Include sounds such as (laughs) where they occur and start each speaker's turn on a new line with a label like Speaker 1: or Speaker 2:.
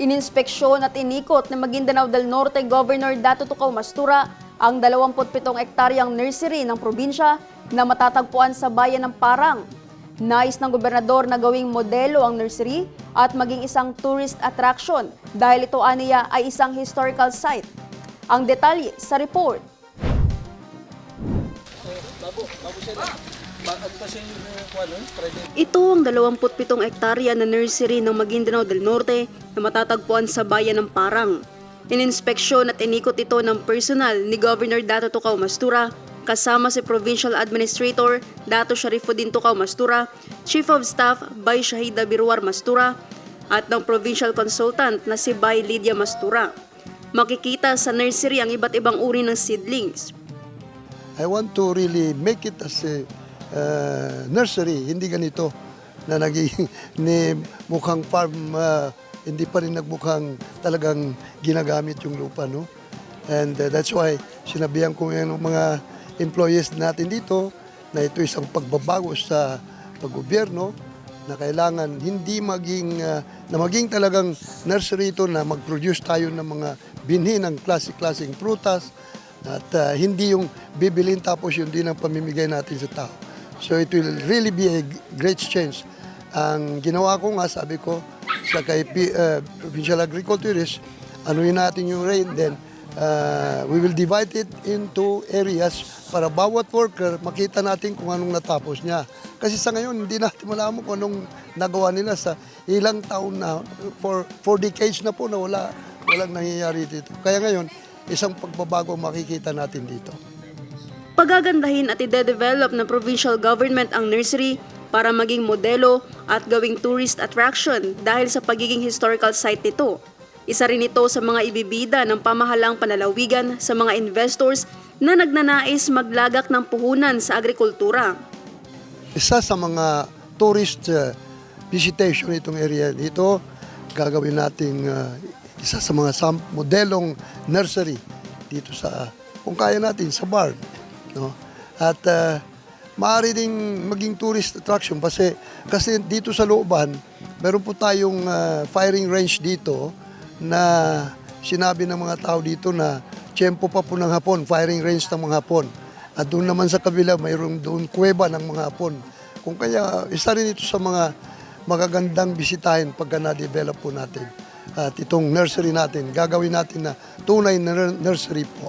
Speaker 1: Ininspeksyon at inikot ng Maguindanao del Norte Governor Dato Tucaw Mastura ang 27 ektaryang nursery ng probinsya na matatagpuan sa bayan ng Parang. Nais ng gobernador na gawing modelo ang nursery at maging isang tourist attraction dahil ito aniya ay isang historical site. Ang detalye sa report. Ito ang 27 ektarya na nursery ng Maguindanao del Norte na matatagpuan sa bayan ng Parang. Ininspeksyon at inikot ito ng personal ni Governor Dato Tucaw Mastura kasama si Provincial Administrator Dato Sharifuddin Tucaw Mastura, Chief of Staff Bay Shahida Birwar Mastura at ng Provincial Consultant na si Bay Lydia Mastura. Makikita sa nursery ang iba't ibang uri ng seedlings,
Speaker 2: I want to really make it as a uh, nursery, hindi ganito na naging (laughs) ni mukhang farm, uh, hindi pa rin nagmukhang talagang ginagamit yung lupa, no? And uh, that's why sinabihan ko yung mga employees natin dito na ito isang pagbabago sa paggobyerno na kailangan hindi maging uh, na maging talagang nursery ito na mag-produce tayo ng mga binhi ng klase-klaseng prutas at uh, hindi yung bibilin tapos yun din ang pamimigay natin sa tao. So it will really be a great change. Ang ginawa ko nga, sabi ko sa kay P- uh, Provincial Agriculturist, anuin natin yung rain, then uh, we will divide it into areas para bawat worker makita natin kung anong natapos niya. Kasi sa ngayon, hindi natin malaman kung anong nagawa nila sa ilang taon na, for, for decades na po na wala, walang nangyayari dito. Kaya ngayon, isang pagbabago makikita natin dito.
Speaker 1: Pagagandahin at ide-develop ng provincial government ang nursery para maging modelo at gawing tourist attraction dahil sa pagiging historical site nito. Isa rin ito sa mga ibibida ng pamahalang panalawigan sa mga investors na nagnanais maglagak ng puhunan sa agrikultura.
Speaker 2: isa sa mga tourist uh, visitation itong area dito, gagawin nating uh, isa sa mga modelong nursery dito sa, kung kaya natin, sa bar. No? At uh, maaari ding maging tourist attraction kasi, kasi dito sa looban, meron po tayong uh, firing range dito na sinabi ng mga tao dito na tiyempo pa po ng hapon, firing range ng mga hapon. At doon naman sa kabila, mayroong doon kuweba ng mga hapon. Kung kaya, isa rin ito sa mga magagandang bisitahin pagka na-develop po natin. At itong nursery natin, gagawin natin na tunay na nur- nursery po.